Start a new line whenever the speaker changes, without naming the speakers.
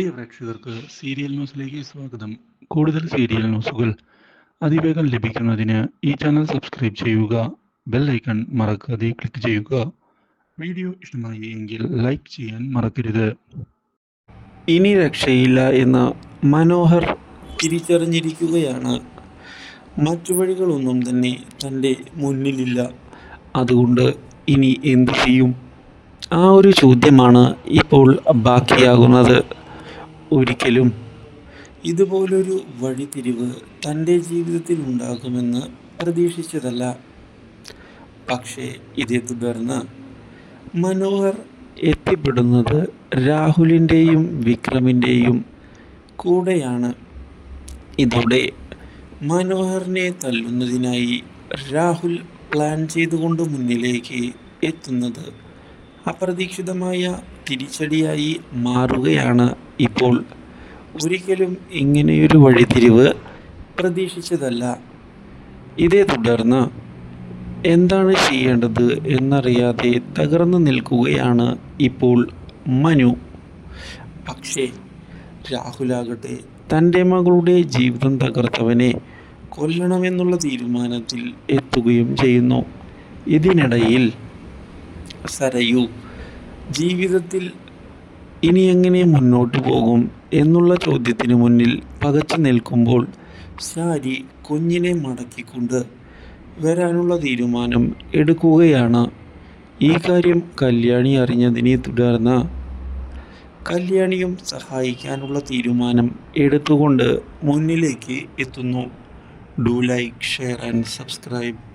പ്രിയ പ്രേക്ഷകർക്ക് സീരിയൽ ന്യൂസിലേക്ക് സ്വാഗതം. കൂടുതൽ സീരിയൽ ന്യൂസുകൾ അതിവേഗം ലഭിക്കുന്നതിന് ഈ ചാനൽ സബ്സ്ക്രൈബ് ചെയ്യുക ബെൽ ഐക്കൺ മറക്കാതെ ക്ലിക്ക് ചെയ്യുക. വീഡിയോ ഇഷ്ടമായി എങ്കിൽ ലൈക്ക് ചെയ്യാൻ മറക്കരുത്.
ഇനി രക്ഷയില്ല എന്ന് മനോഹർ തിരിച്ചറിഞ്ഞിരിക്കുകയാണ്. മറ്റു വഴികളൊന്നും തന്നെ തന്റെ മുന്നിലില്ല. അതുകൊണ്ട് ഇനി എന്തു ചെയ്യും? ആ ഒരു ചോദ്യമാണ് ഇപ്പോൾ ബാക്കിയാകുന്നത്. ഒരിക്കലും. ഇതുപോലൊരു വഴിത്തിരിവ് തന്റെ ജീവിതത്തിൽ ഉണ്ടാകുമെന്ന് പ്രതീക്ഷിച്ചതല്ല. പക്ഷേ ഇതേ തുടർന്ന് മനോഹർ എത്തിപ്പെടുന്നത് രാഹുലിന്റെയും വിക്രമിന്റെയും കൂടെയാണ്. ഇതോടെ മനോഹറിനെ തല്ലുന്നതിനായി രാഹുൽ പ്ലാൻ ചെയ്തുകൊണ്ട് മുന്നിലേക്ക് എത്തുന്നത് അപ്രതീക്ഷിതമായ തിരിച്ചടിയായി മാറുകയാണ് ഇപ്പോൾ. ഒരിക്കലും ഇങ്ങനെയൊരു വഴിതിരിവ് പ്രതീക്ഷിച്ചതല്ല. ഇതേ തുടർന്ന് എന്താണ് ചെയ്യേണ്ടത് എന്നറിയാതെ തകർന്നു നിൽക്കുകയാണ് ഇപ്പോൾ മനു. പക്ഷേ രാഹുലാകട്ടെ തന്റെ മകളുടെ ജീവിതം തകർത്തവനെ കൊല്ലണമെന്നുള്ള തീരുമാനത്തിൽ എത്തുകയും ചെയ്യുന്നു. ഇതിനിടയിൽ സരയു ജീവിതത്തിൽ ഇനി എങ്ങനെ മുന്നോട്ട് പോകും എന്നുള്ള ചോദ്യത്തിന് മുന്നിൽ പകച്ചു നിൽക്കുമ്പോൾ സാരി കുഞ്ഞിനെ മടക്കിക്കൊണ്ട് വരാനുള്ള തീരുമാനം എടുക്കുകയാണ്. ഈ കാര്യം കല്യാണി അറിഞ്ഞതിനെ തുടർന്ന് കല്യാണിയും സഹായിക്കാനുള്ള തീരുമാനം എടുത്തുകൊണ്ട് മുന്നിലേക്ക് എത്തുന്നു. Do like share and subscribe.